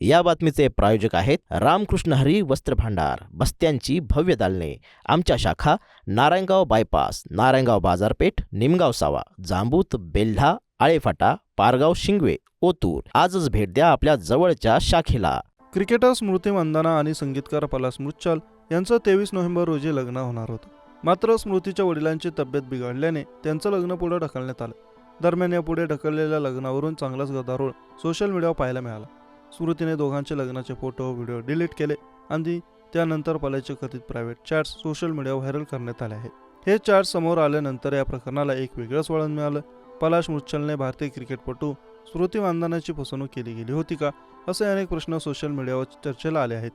या बातमीचे प्रायोजक आहेत रामकृष्ण हरी वस्त्र भांडार बस्त्यांची भव्य दालने. आमच्या शाखा नारायणगाव बायपास नारायणगाव बाजारपेठ निमगाव सावा जांबूत बेल्हा आळेफाटा पारगाव शिंगवे ओतूर. आजच भेट द्या आपल्या जवळच्या शाखेला. क्रिकेटर स्मृती मंदाना आणि संगीतकार पलास मुच्छल यांचं तेवीस नोव्हेंबर रोजी लग्न होणार होतं. मात्र स्मृतीच्या वडिलांची तब्येत बिघडल्याने त्यांचं लग्न पुढे ढकलण्यात आलं. दरम्यान या पुढे ढकललेल्या लग्नावरून चांगलाच गदारोळ सोशल मीडियावर पाहायला मिळाला. स्मृतीने दोघांचे लग्नाचे फोटो व्हिडिओ डिलीट केले आणि त्यानंतर पलायचे कथित प्रायव्हेट चॅट्स सोशल मीडियावर व्हायरल करण्यात आले आहे हे चॅट्स समोर आल्यानंतर या प्रकरणाला एक वेगळंच वळण मिळालं. पलाश मुच्छलने भारतीय क्रिकेटपटू स्मृती मानधनाची फसवणूक केली गेली होती का? असे अनेक प्रश्न सोशल मीडियावर चर्चेला आले आहेत.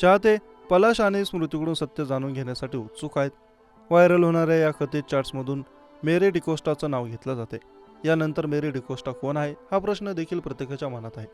चाहते पलाश आणि स्मृतीकडून सत्य जाणून घेण्यासाठी उत्सुक आहेत. व्हायरल होणाऱ्या या कथित चार्ट्समधून मेरी डिकोस्टाचं नाव घेतलं जाते. यानंतर मेरी डिकोस्टा कोण आहे? हा प्रश्न देखील प्रत्येकाच्या मनात आहे.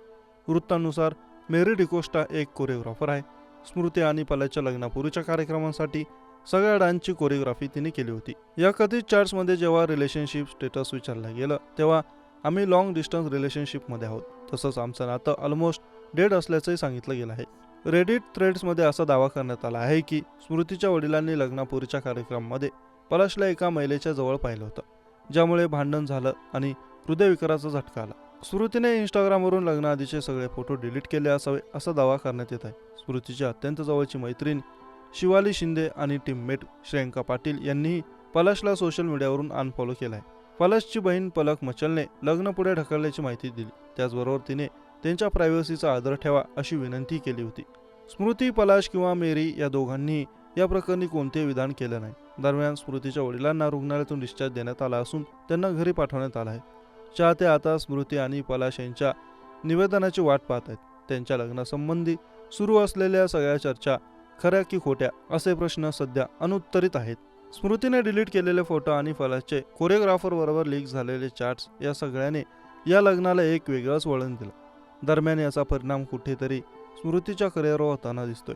वृत्तानुसार मेरी डिकोस्टा एक कोरिओग्राफर आहे. स्मृती आणि पलाच्या लग्नापूर्वीच्या कार्यक्रमांसाठी सगळ्या डान्सची कोरिओग्राफी तिने केली होती. या कथित चार्ट्समध्ये जेव्हा रिलेशनशिप स्टेटस विचारलं गेलं तेव्हा आम्ही लॉंग डिस्टन्स रिलेशनशिपमध्ये आहोत. तसंच आमचं नातं ऑलमोस्ट डेड असल्याचंही सांगितलं गेलं आहे. रेडिट थ्रेड्समध्ये असा दावा करण्यात आला आहे की स्मृतीच्या वडिलांनी लग्नापूर्वीच्या कार्यक्रमामध्ये पलाशला एका महिलेच्या जवळ पाहिलं होतं ज्यामुळे भांडण झालं आणि हृदयविकाराचा झटका आला. स्मृतीने इंस्टाग्रामवरून लग्नाआधीचे सगळे फोटो डिलीट केले असावे असा दावा करण्यात येत आहे. स्मृतीची अत्यंत जवळची मैत्रीण शिवाली शिंदे आणि टीममेट श्रेयंका पाटील यांनीही पलशला सोशल मीडियावरून अनफॉलो केला आहे पलशची बहीण पलक मचलने लग्न पुढे ढकलल्याची माहिती दिली. त्याचबरोबर तिने त्यांच्या प्रायव्हसीचा आदर ठेवा अशी विनंती केली होती. स्मृती पलाश किंवा मेरी या दोघांनी या प्रकरणी कोणतेही विधान केलं नाही. दरम्यान स्मृतीच्या वडिलांना रुग्णालयातून डिस्चार्ज देण्यात आला असून त्यांना घरी पाठवण्यात आला आहे. चाहते आता स्मृती आणि पलाश यांच्या निवेदनाची वाट पाहत आहेत. त्यांच्या लग्नासंबंधी सुरू असलेल्या सगळ्या चर्चा खऱ्या की खोट्या असे प्रश्न सध्या अनुत्तरित आहेत. स्मृतीने डिलीट केलेले फोटो आणि फलाशचे कोरिओग्राफर बरोबर लीक झालेले चार्ट्स या सगळ्याने या लग्नाला एक वेगळंच वळण दिलं. दरम्यान याचा परिणाम कुठेतरी स्मृतीच्या करिअरवर होताना दिसतोय.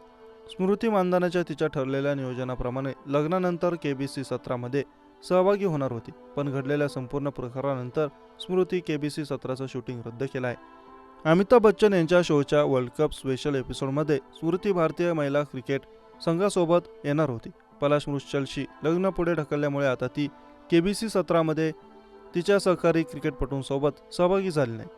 स्मृती मानधनाच्या तिच्या ठरलेल्या नियोजनाप्रमाणे लग्नानंतर के बी सी सत्रामध्ये सहभागी होणार होती पण घडलेल्या संपूर्ण प्रकारानंतर स्मृती के बी सी सत्राचं शूटिंग रद्द केलं आहे. अमिताभ बच्चन यांच्या शोच्या वर्ल्ड कप स्पेशल एपिसोडमध्ये स्मृती भारतीय महिला क्रिकेट संघासोबत येणार होती. पलाश मृश्चलशी लग्न पुढे ढकलल्यामुळे आता ती के बी सी सत्रामध्ये तिच्या सहकारी क्रिकेटपटूंसोबत सहभागी झाली नाही.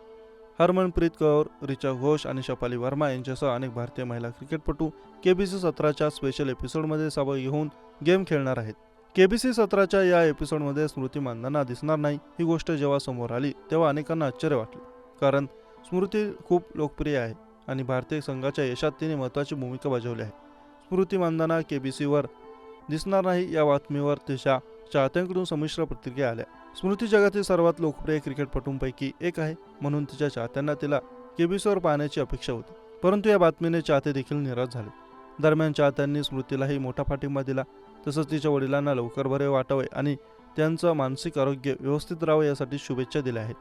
हरमनप्रीत कौर रिचा घोष आणि शपाली वर्मा यांच्यासह अनेक भारतीय महिला क्रिकेटपटू केबीसी सत्राच्या स्पेशल एपिसोडमध्ये सहभागी होऊन गेम खेळणार आहेत. केबीसी सत्राच्या या एपिसोडमध्ये स्मृती मानधना दिसणार नाही ही गोष्ट जेव्हा समोर आली तेव्हा अनेकांना आश्चर्य वाटले. कारण स्मृती खूप लोकप्रिय आहे आणि भारतीय संघाच्या यशात तिने महत्त्वाची भूमिका बजावली आहे. स्मृती मानधना केबीसीवर दिसणार नाही या बातमीवर तिच्या चाहत्यांकडून संमिश्र प्रतिक्रिया आल्या. स्मृती जगातील सर्वात लोकप्रिय क्रिकेटपटूंपैकी एक आहे म्हणून तिच्या चाहत्यांना तिला केबीसीवर पाहण्याची अपेक्षा होती. परंतु या बातमीने चाहते देखील निराश झाले. दरम्यान चाहत्यांनी स्मृतीलाही मोठा पाठिंबा दिला तसंच तिच्या वडिलांना लवकर बरे वाटावे आणि त्यांचं मानसिक आरोग्य व्यवस्थित राहावं यासाठी शुभेच्छा दिल्या आहेत.